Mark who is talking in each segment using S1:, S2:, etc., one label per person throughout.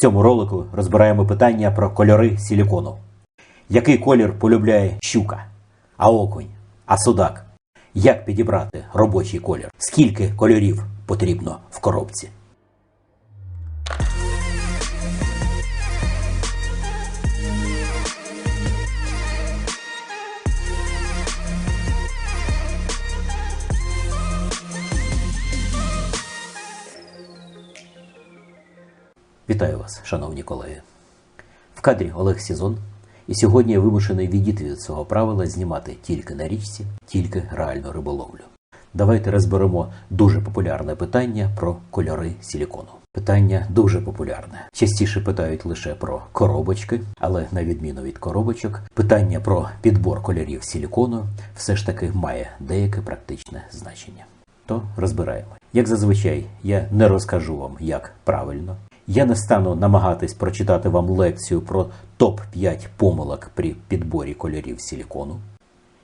S1: цьому ролику розбираємо питання про кольори силікону. Який колір полюбляє щука, а окунь, а судак? Як підібрати робочий колір? Скільки кольорів потрібно в коробці? Вітаю вас, шановні колеги. В кадрі Олег Сізон, і сьогодні я вимушений відійти від цього правила знімати тільки на річці, тільки реальну риболовлю. Давайте розберемо дуже популярне питання про кольори силікону. Питання дуже популярне. Частіше питають лише про коробочки, але на відміну від коробочок, питання про підбор кольорів силікону все ж таки має деяке практичне значення. То розбираємо. Як зазвичай, я не розкажу вам, як правильно. Я не стану намагатись прочитати вам лекцію про топ-5 помилок при підборі кольорів силікону.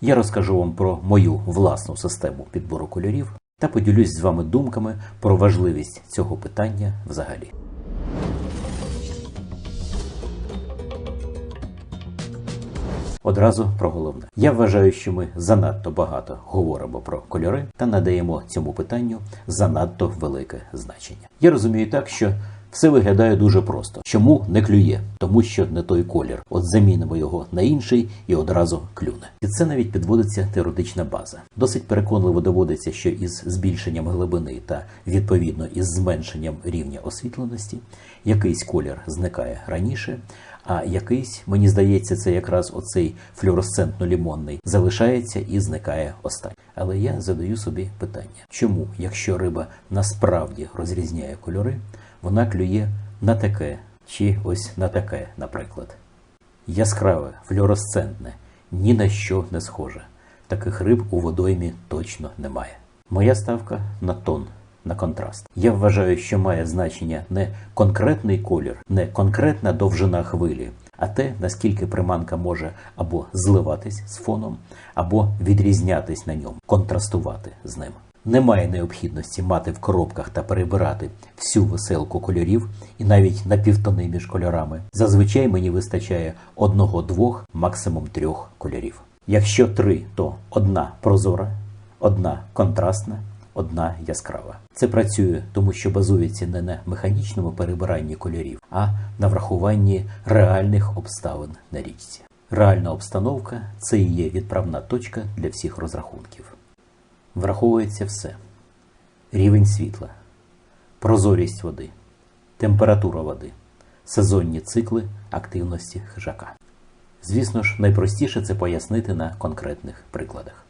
S1: Я розкажу вам про мою власну систему підбору кольорів та поділюсь з вами думками про важливість цього питання взагалі. Одразу про головне. Я вважаю, що ми занадто багато говоримо про кольори та надаємо цьому питанню занадто велике значення. Я розумію так, що все виглядає дуже просто. Чому не клює? Тому що не той колір. От замінимо його на інший і одразу клюне. І це навіть підводиться теоретична база. Досить переконливо доводиться, що із збільшенням глибини та відповідно із зменшенням рівня освітленості якийсь колір зникає раніше. А якийсь, мені здається, це якраз оцей флюоресцентно-лімонний залишається і зникає останній. Але я задаю собі питання: чому, якщо риба насправді розрізняє кольори, вона клює на таке чи ось на таке, наприклад. Яскраве, флюоресцентне, ні на що не схоже. Таких риб у водоймі точно немає. Моя ставка на тон, на контраст. Я вважаю, що має значення не конкретний колір, не конкретна довжина хвилі, а те, наскільки приманка може або зливатись з фоном, або відрізнятись на ньому, контрастувати з ним. Немає необхідності мати в коробках та перебирати всю веселку кольорів і навіть напівтони між кольорами. Зазвичай мені вистачає одного-двох, максимум трьох кольорів. Якщо три, то одна прозора, одна контрастна, одна яскрава. Це працює, тому що базується не на механічному перебиранні кольорів, а на врахуванні реальних обставин на річці. Реальна обстановка це і є відправна точка для всіх розрахунків. Враховується все: рівень світла, прозорість води, температура води, сезонні цикли активності хижака. Звісно ж, найпростіше це пояснити на конкретних прикладах.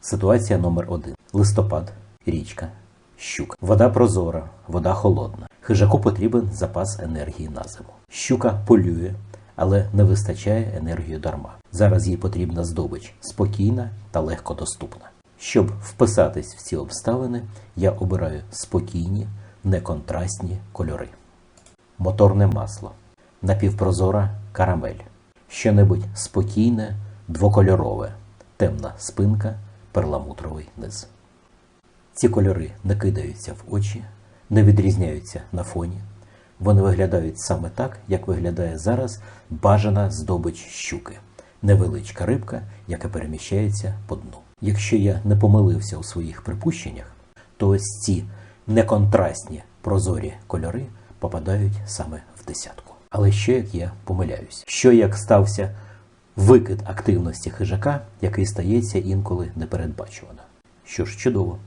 S1: Ситуація номер один: листопад, річка, щука. Вода прозора, вода холодна. Хижаку потрібен запас енергії на зиму. Щука полює, але не вистачає енергії дарма. Зараз їй потрібна здобич спокійна та легкодоступна. Щоб вписатись в ці обставини, я обираю спокійні, неконтрастні кольори. Моторне масло, напівпрозора карамель, що-небудь спокійне, двокольорове, темна спинка, перламутровий низ. Ці кольори не кидаються в очі, не відрізняються на фоні. Вони виглядають саме так, як виглядає зараз бажана здобич щуки, невеличка рибка, яка переміщається по дну. Якщо я не помилився у своїх припущеннях, то ось ці неконтрастні прозорі кольори попадають саме в десятку. Але що як я помиляюсь? Що як стався викид активності хижака, який стається інколи непередбачувано? Що ж, чудово.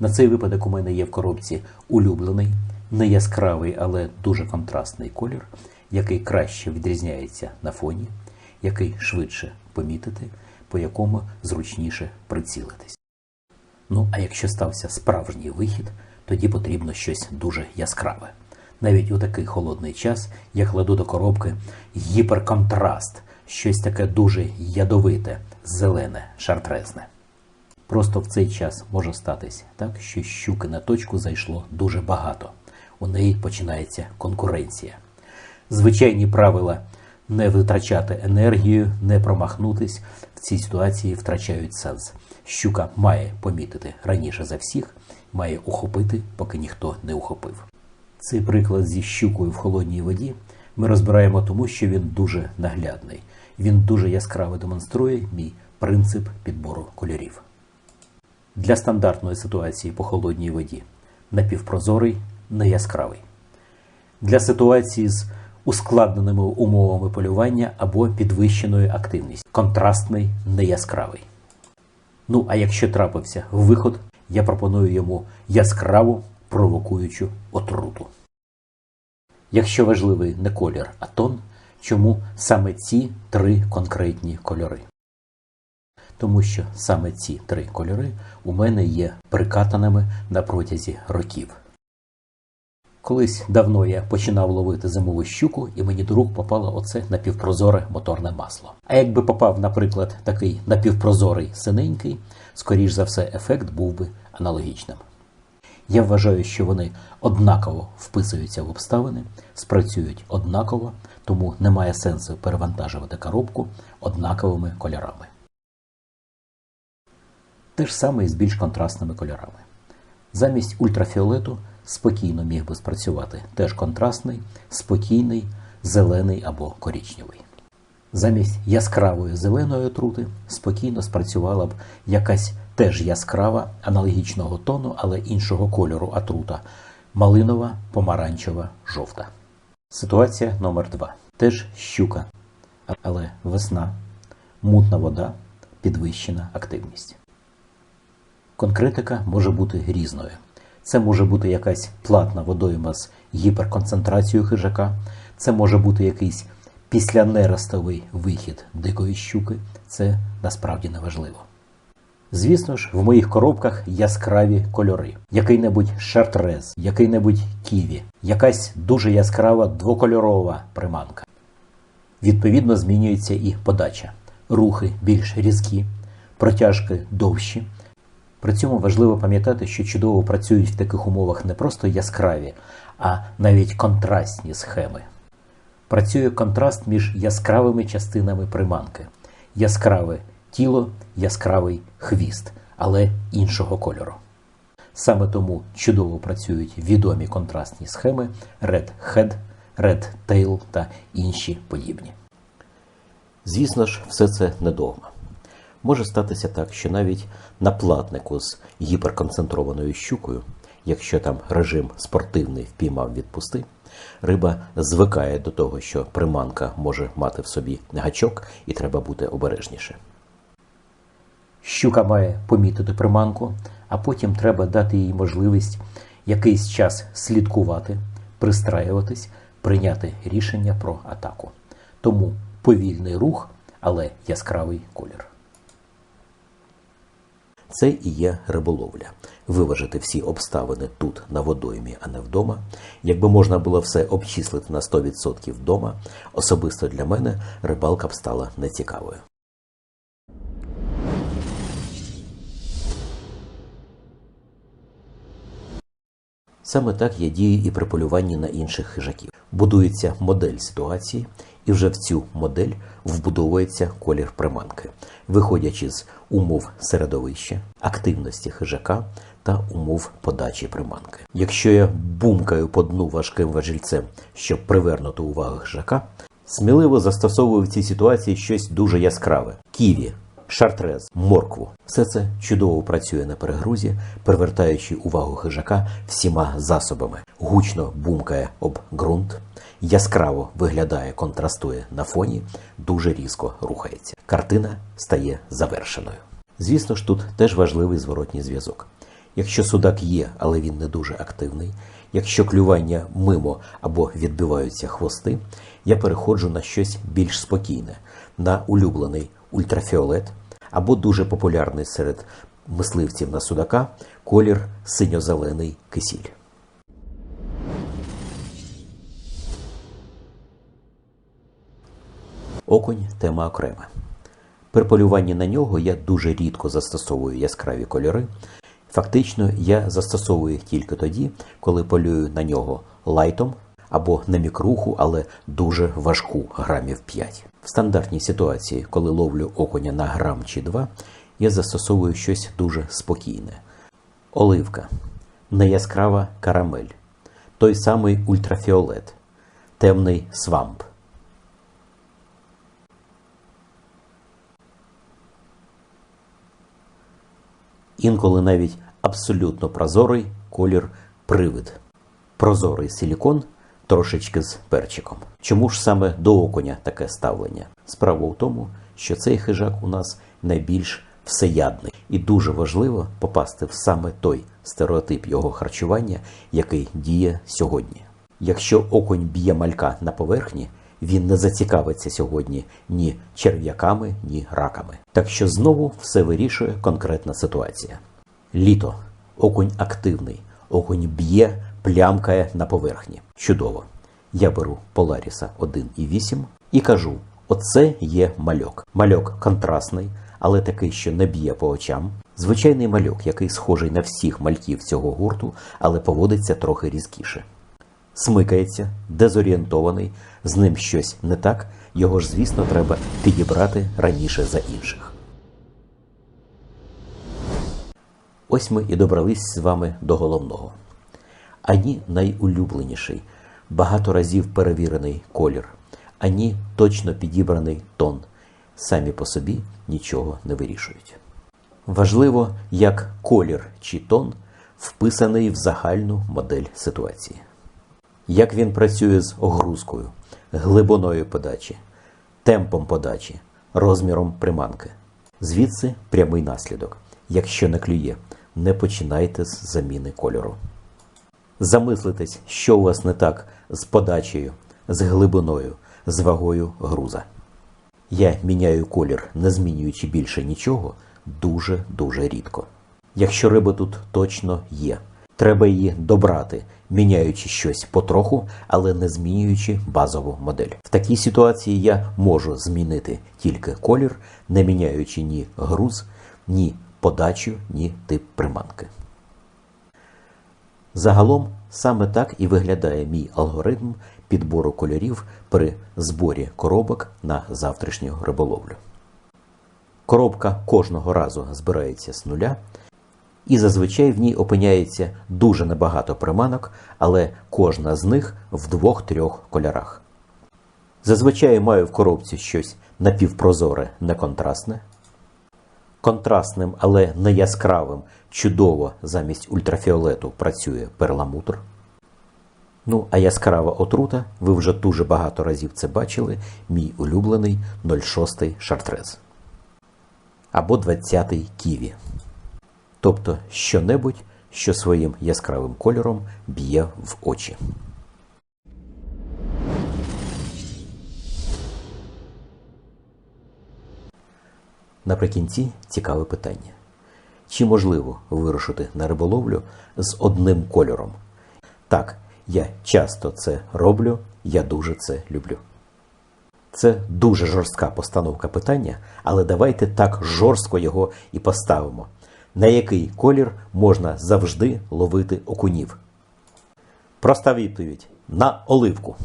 S1: На цей випадок у мене є в коробці улюблений, не яскравий, але дуже контрастний колір, який краще відрізняється на фоні, який швидше помітити, по якому зручніше прицілитись. Ну, а якщо стався справжній вихід, тоді потрібно щось дуже яскраве. Навіть у такий холодний час я кладу до коробки гіперконтраст, щось таке дуже ядовите, зелене, шартрезне. Просто в цей час може статись так, що щуки на точку зайшло дуже багато. У неї починається конкуренція. Звичайні правила Не витрачати енергію, не промахнутись в цій ситуації втрачають сенс. Щука має помітити раніше за всіх, має ухопити, поки ніхто не ухопив. Цей приклад зі щукою в холодній воді ми розбираємо тому, що він дуже наглядний. Він дуже яскраво демонструє мій принцип підбору кольорів. Для стандартної ситуації по холодній воді напівпрозорий, неяскравий. Для ситуації з ускладненими умовами полювання або підвищеною активністю контрастний, неяскравий. Ну, а якщо трапився виход, я пропоную йому яскраву провокуючу отруту. Якщо важливий не колір, а тон, чому саме ці три конкретні кольори? Тому що саме ці три кольори у мене є прикатаними на протязі років. Колись давно я починав ловити зимову щуку, і мені до рук попало оце напівпрозоре моторне масло. А якби попав, наприклад, такий напівпрозорий синенький, скоріш за все, ефект був би аналогічним. Я вважаю, що вони однаково вписуються в обставини, спрацюють однаково, тому немає сенсу перевантажувати коробку однаковими кольорами. Те ж саме і з більш контрастними кольорами. Замість ультрафіолету спокійно міг би спрацювати теж контрастний, спокійний, зелений або коричневий. Замість яскравої зеленої отрути спокійно спрацювала б якась теж яскрава, аналогічного тону, але іншого кольору отрута малинова, помаранчева, жовта. Ситуація номер 2 Теж щука, але весна, мутна вода, підвищена активність. Конкретика може бути різною. Це може бути якась платна водойма з гіперконцентрацією хижака, це може бути якийсь післянеростовий вихід дикої щуки, це насправді не важливо. Звісно ж, в моїх коробках яскраві кольори, який-небудь шартрез, який-небудь ківі, якась дуже яскрава двокольорова приманка. Відповідно, змінюється і подача. Рухи більш різкі, протяжки довші. При цьому важливо пам'ятати, що чудово працюють в таких умовах не просто яскраві, а навіть контрастні схеми. Працює контраст між яскравими частинами приманки. Яскраве тіло, яскравий хвіст, але іншого кольору. Саме тому чудово працюють відомі контрастні схеми Red Head, Red Tail та інші подібні. Звісно ж, все це не догма. Може статися так, що навіть на платнику з гіперконцентрованою щукою, якщо там режим спортивний впіймав відпусти, риба звикає до того, що приманка може мати в собі гачок і треба бути обережніше. Щука має помітити приманку, а потім треба дати їй можливість якийсь час слідкувати, пристраюватись, прийняти рішення про атаку. Тому повільний рух, але яскравий колір. Це і є риболовля. Виважити всі обставини тут, на водоймі, а не вдома. Якби можна було все обчислити на 100% вдома, особисто для мене рибалка б стала нецікавою. Саме так я дію і при полюванні на інших хижаків. Будується модель ситуації, і вже в цю модель вбудовується колір приманки, виходячи з умов середовища, активності хижака та умов подачі приманки. Якщо я бумкаю по дну важким важільцем, щоб привернути увагу хижака, сміливо застосовую в цій ситуації щось дуже яскраве: ківі, шартрез, моркву. Все це чудово працює на перегрузі, привертаючи увагу хижака всіма засобами. Гучно бумкає об ґрунт, яскраво виглядає, контрастує на фоні, дуже різко рухається. Картина стає завершеною. Звісно ж, тут теж важливий зворотній зв'язок. Якщо судак є, але він не дуже активний, якщо клювання мимо або відбиваються хвости, я переходжу на щось більш спокійне, на улюблений ультрафіолет або дуже популярний серед мисливців на судака колір синьо-зелений кисіль. Окунь тема окрема. При полюванні на нього я дуже рідко застосовую яскраві кольори. Фактично, я застосовую їх тільки тоді, коли полюю на нього лайтом або не мікруху, але дуже важку грамів 5. В стандартній ситуації, коли ловлю окуня на грам чи 2, я застосовую щось дуже спокійне. Оливка, неяскрава карамель, той самий ультрафіолет, темний свамп. Інколи навіть абсолютно прозорий колір привид. Прозорий силікон трошечки з перчиком. Чому ж саме до окуня таке ставлення? Справа в тому, що цей хижак у нас найбільш всеядний, і дуже важливо попасти в саме той стереотип його харчування, який діє сьогодні. Якщо окунь б'є малька на поверхні, він не зацікавиться сьогодні ні черв'яками, ні раками. Так що знову все вирішує конкретна ситуація. Літо, окунь активний, окунь б'є, плямкає на поверхні. Чудово. Я беру Поларіса 1,8 і кажу: оце є мальок. Мальок контрастний, але такий, що не б'є по очам. Звичайний мальок, який схожий на всіх мальків цього гурту, але поводиться трохи різкіше. Смикається, дезорієнтований, з ним щось не так, його ж, звісно, треба підібрати раніше за інших. Ось ми і добрались з вами до головного. Ані найулюбленіший, багато разів перевірений колір, ані точно підібраний тон самі по собі нічого не вирішують. Важливо, як колір чи тон вписаний в загальну модель ситуації. Як він працює з огрузкою, глибиною подачі, темпом подачі, розміром приманки. Звідси прямий наслідок. Якщо не клює, не починайте з заміни кольору. Замислитесь, що у вас не так з подачею, з глибиною, з вагою груза. Я міняю колір, не змінюючи більше нічого, дуже-дуже рідко. Якщо риба тут точно є, треба її добрати, міняючи щось потроху, але не змінюючи базову модель. В такій ситуації я можу змінити тільки колір, не міняючи ні груз, ні подачу, ні тип приманки. Загалом саме так і виглядає мій алгоритм підбору кольорів при зборі коробок на завтрашню риболовлю. Коробка кожного разу збирається з нуля, і зазвичай в ній опиняється дуже небагато приманок, але кожна з них в двох-трьох кольорах. Зазвичай маю в коробці щось напівпрозоре, неконтрастне. Контрастним, але не яскравим, чудово замість ультрафіолету працює перламутр. Ну, а яскрава отрута, ви вже дуже багато разів це бачили, мій улюблений 06 шартрез. Або 20-й ківі. Тобто що-небудь, що своїм яскравим кольором б'є в очі. Наприкінці цікаве питання. Чи можливо вирушити на риболовлю з одним кольором? Так, я часто це роблю, я дуже це люблю. Це дуже жорстка постановка питання, але давайте так жорстко його і поставимо. На який колір можна завжди ловити окунів? Проста відповідь: на оливку.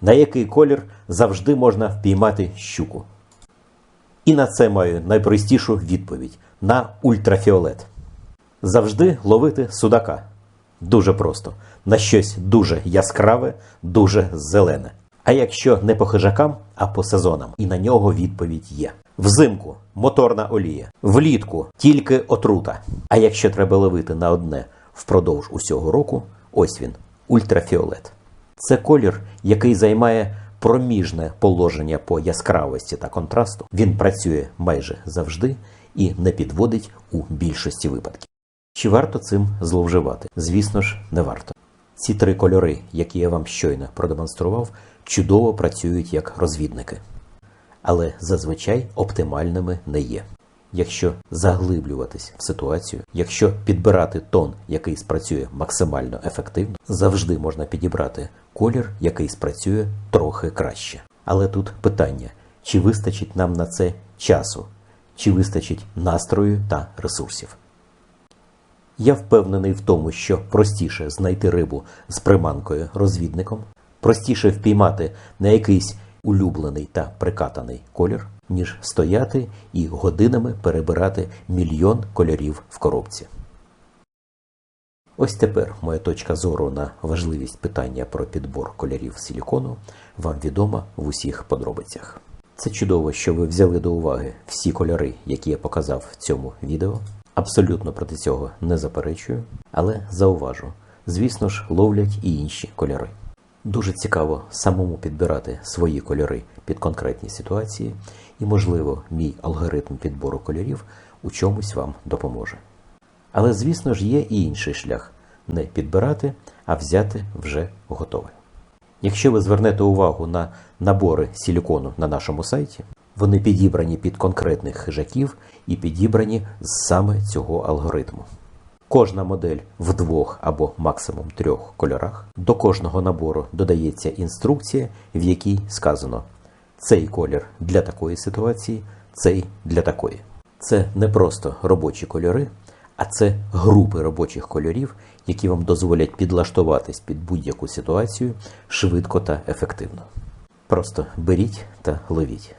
S1: На який колір завжди можна впіймати щуку? І на це маю найпростішу відповідь: на ультрафіолет. Завжди ловити судака. Дуже просто. На щось дуже яскраве, дуже зелене. А якщо не по хижакам, а по сезонам, і на нього відповідь є. Взимку моторна олія, влітку тільки отрута. А якщо треба ловити на одне впродовж усього року, ось він ультрафіолет. Це колір, який займає проміжне положення по яскравості та контрасту. Він працює майже завжди і не підводить у більшості випадків. Чи варто цим зловживати? Звісно ж, не варто. Ці три кольори, які я вам щойно продемонстрував, чудово працюють як розвідники, але зазвичай оптимальними не є. Якщо заглиблюватись в ситуацію, якщо підбирати тон, який спрацює максимально ефективно, завжди можна підібрати колір, який спрацює трохи краще. Але тут питання: чи вистачить нам на це часу, чи вистачить настрою та ресурсів. Я впевнений в тому, що простіше знайти рибу з приманкою розвідником, простіше впіймати на якийсь улюблений та прикатаний колір, ніж стояти і годинами перебирати мільйон кольорів в коробці. Ось тепер моя точка зору на важливість питання про підбор кольорів силікону вам відома в усіх подробицях. Це чудово, що ви взяли до уваги всі кольори, які я показав в цьому відео. Абсолютно проти цього не заперечую, але зауважу, звісно ж, ловлять і інші кольори. Дуже цікаво самому підбирати свої кольори під конкретні ситуації, і, можливо, мій алгоритм підбору кольорів у чомусь вам допоможе. Але, звісно ж, є і інший шлях не підбирати, а взяти вже готове. Якщо ви звернете увагу на набори силікону на нашому сайті, вони підібрані під конкретних хижаків і підібрані з саме цього алгоритму. Кожна модель в двох або максимум трьох кольорах. До кожного набору додається інструкція, в якій сказано цей колір для такої ситуації, цей для такої. Це не просто робочі кольори, а це групи робочих кольорів, які вам дозволять підлаштуватись під будь-яку ситуацію швидко та ефективно. Просто беріть та ловіть.